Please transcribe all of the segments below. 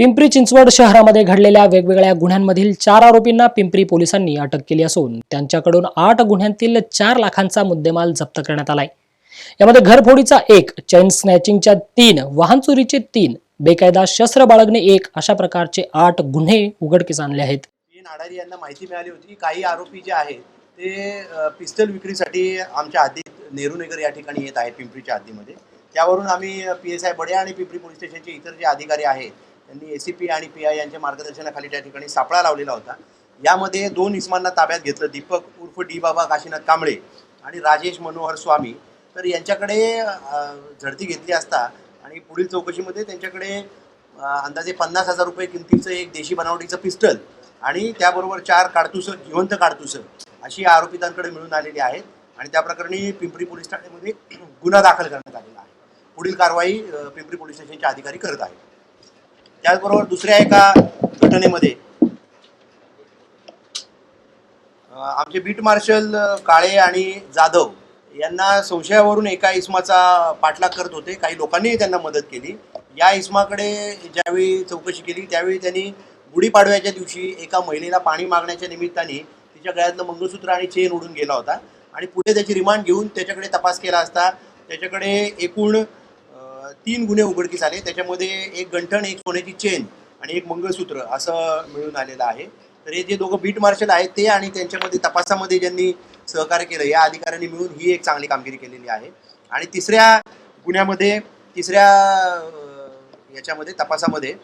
पिंपरी चिंचवड शहरामध्ये घडलेल्या वेगवेगळ्या गुन्ह्यांमधील चार आरोपींना पिंपरी पोलिसांनी अटक केली असून त्यांच्याकडून आठ गुन्ह्यांतील चार लाखांचा मुद्देमाल जप्त करण्यात आलाय. यामध्ये घरफोडीचा एक चैन स्नॅचिंगच्या तीन वाहन चोरीचे तीन बेकायदा शस्त्र बाळगणे एक अशा प्रकारचे आठ गुन्हे उघडकीस आणले आहेत. नाडारी यांना माहिती मिळाली होती. की काही आरोपी जे आहेत ते पिस्तल विक्रीसाठी आमच्या हद्दीत नेहरूनगर या ठिकाणी येत आहेत पिंपरीच्या हद्दीमध्ये. त्यावरून आम्ही पी एस आय बडे आणि पिंपरी पोलीस स्टेशनचे इतर जे अधिकारी आहेत त्यांनी ए सी पी आणि पी आय यांच्या मार्गदर्शनाखाली त्या ठिकाणी सापळा लावलेला होता. यामध्ये दोन इस्मांना ताब्यात घेतलं दीपक उर्फ डी बाबा काशीनाथ कांबळे आणि राजेश मनोहर स्वामी. तर यांच्याकडे झडती घेतली असता आणि पुढील चौकशीमध्ये त्यांच्याकडे अंदाजे पन्नास हजार रुपये किमतीचं एक देशी बनावटीचं पिस्टल आणि त्याबरोबर चार काडतुसं जिवंत काडतुसं अशी आरोपितांकडे मिळून आलेली आहेत आणि त्या प्रकरणी पिंपरी पोलीस ठाण्यामध्ये गुन्हा दाखल करण्यात आलेला आहे. पुढील कारवाई पिंपरी पोलीस स्टेशनचे अधिकारी करत आहेत. त्याचबरोबर दुसऱ्या एका घटनेमध्ये आमचे बीट मार्शल काळे आणि जाधव यांना संशयावरून एका इस्माचा पाठलाग करत होते. काही लोकांनीही त्यांना मदत केली. या इस्माकडे ज्यावेळी चौकशी केली त्यावेळी त्यांनी गुढीपाडव्याच्या दिवशी एका महिलेला पाणी मागण्याच्या निमित्ताने तिच्या गळ्यातलं मंगळसूत्र आणि चेन उडून गेला होता. आणि पुढे त्याची रिमांड घेऊन त्याच्याकडे तपास केला असता त्याच्याकडे एकूण तीन गुन्हे उघडकीस आले. त्याच्यामध्ये एक गंठण एक सोन्याची चेन आणि एक मंगळसूत्र असं मिळून आलेलं आहे. तर हे जे दोघं बीट मार्शल आहेत ते आणि त्यांच्यामध्ये तपासामध्ये ज्यांनी सहकार्य केलं या अधिकाऱ्यांनी मिळून ही एक चांगली कामगिरी केलेली आहे. आणि तिसऱ्या गुन्ह्यामध्ये तिसऱ्या याच्यामध्ये तपासामध्ये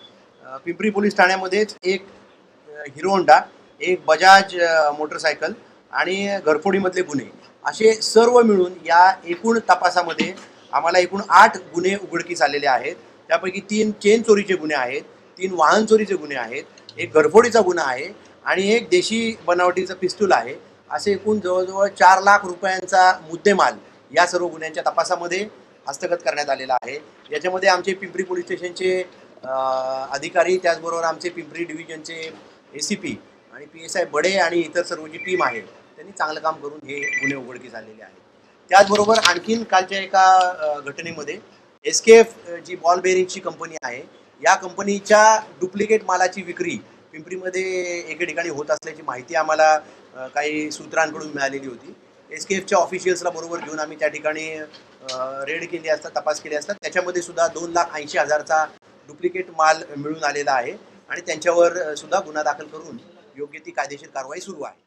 पिंपरी पोलीस ठाण्यामध्येच एक हिरो होंडा एक बजाज मोटरसायकल आणि घरफोडीमधले गुन्हे. असे सर्व मिळून या एकूण तपासामध्ये आम्हाला एकूण आठ गुन्हे उघडकीस आलेले आहेत. त्यापैकी तीन चेन चोरीचे गुन्हे आहेत तीन वाहन चोरीचे गुन्हे आहेत एक घरफोडीचा गुन्हा आहे आणि एक देशी बनावटीचं पिस्तूल आहे. असे एकूण जवळजवळ चार लाख रुपयांचा मुद्देमाल या सर्व गुन्ह्यांच्या तपासामध्ये हस्तगत करण्यात आलेला आहे. याच्यामध्ये आमचे पिंपरी पोलीस स्टेशनचे अधिकारी त्याचबरोबर आमचे पिंपरी डिव्हिजनचे ए सी पी आणि पी एस आय बडे आणि इतर सर्व जी टीम आहे त्यांनी चांगलं काम करून हे गुन्हे उघडकीस आलेले आहेत. त्याचबरोबर आणखीन कालच्या एका घटनेमध्ये S K F G ball बेरिंगची कंपनी आहे या कंपनीच्या डुप्लिकेट मालाची विक्री पिंपरीमध्ये एके ठिकाणी होत असल्याची माहिती आम्हाला काही सूत्रांकडून मिळालेली होती. एस के एफच्या ऑफिशियल्सला बरोबर घेऊन आम्ही त्या ठिकाणी रेड केली असता तपास केली असतात. त्याच्यामध्ये सुद्धा दोन लाख ऐंशी हजारचा डुप्लिकेट माल मिळून आलेला आहे आणि त्यांच्यावर सुद्धा गुन्हा दाखल करून योग्य ती कायदेशीर कारवाई सुरू आहे.